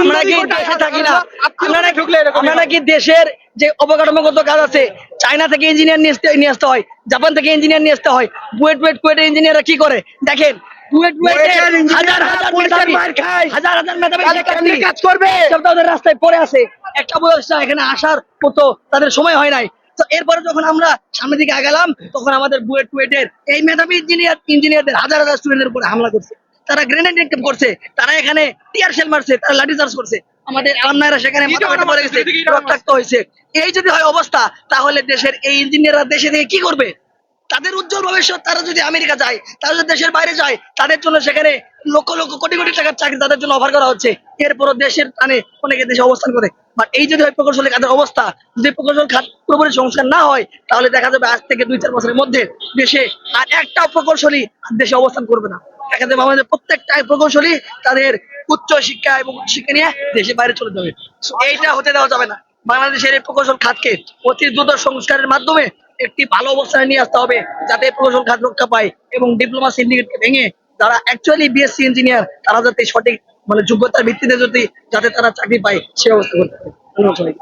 আমরা নাকি দেশে থাকি না? আমরা নাকি আমরা নাকি দেশের যে অবকাঠামোগত কাজ আছে চায়না থেকে ইঞ্জিনিয়ার নিয়ে আসতে হয় জাপান থেকে ইঞ্জিনিয়ার নিয়ে আসতে হয় বুয়েট বুয়েট কুয়েটের ইঞ্জিনিয়াররা কি করে? দেখেন রাস্তায় পড়ে আছে। একটা বয়সটা এখানে আসার মতো তাদের সময় হয় নাই। তো এরপরে যখন আমরা সামনের দিকে আগালাম তখন আমাদের বুয়েট কুয়েটের এই মেধাবী ইঞ্জিনিয়ার ইঞ্জিনিয়ারদের হাজার হাজার স্টুডেন্টের উপরে হামলা করছে। তারা গ্রেনেড নিক্ষেপ করছে তারা এখানে টিয়ার শেল মারছে তারা লাঠি চার্জ করছে। আমাদের আলামনায়রা সেখানে মাথা পড়ে গেছে রক্তাক্ত হয়েছে। এই যদি হয় অবস্থা তাহলে দেশের এই ইঞ্জিনিয়াররা দেশে থেকে কি করবে? তাদের উজ্জ্বল ভবিষ্যৎ তারা যদি আমেরিকা যায় তারা যদি দেশের বাইরে যায় তাদের জন্য সেখানে লক্ষ লক্ষ কোটি কোটি টাকার চাকরি তাদের জন্য অফার করা হচ্ছে। এরপরও দেশের টানে অনেকে দেশে অবস্থান করে। বাট এই যদি হয় প্রকৌশলী খাতের অবস্থা যদি প্রকৌশল খাত পুরোপুরি সংস্কার না হয় তাহলে দেখা যাবে আজ থেকে দুই চার বছরের মধ্যে দেশে আর একটা প্রকৌশলী দেশে অবস্থান করবে না। যাবে আমাদের প্রত্যেকটা প্রকৌশলী তাদের উচ্চ শিক্ষা এবং শিক্ষা নিয়ে দেশের বাইরে চলে যাবে। এইটা হতে দেওয়া যাবে না। বাংলাদেশের এই প্রকৌশল খাতকে অতি দ্রুত সংস্কারের মাধ্যমে একটি ভালো অবস্থানে নিয়ে আসতে হবে, যাতে প্রকৌশল খাত রক্ষা পায় এবং ডিপ্লোমা সিন্ডিকেটকে ভেঙে যারা অ্যাকচুয়ালি বিএসসি ইঞ্জিনিয়ার তারা যাতে সঠিক মানে যোগ্যতার ভিত্তিতে যদি যাতে তারা চাকরি পায়, সে অবস্থা করতে হবে।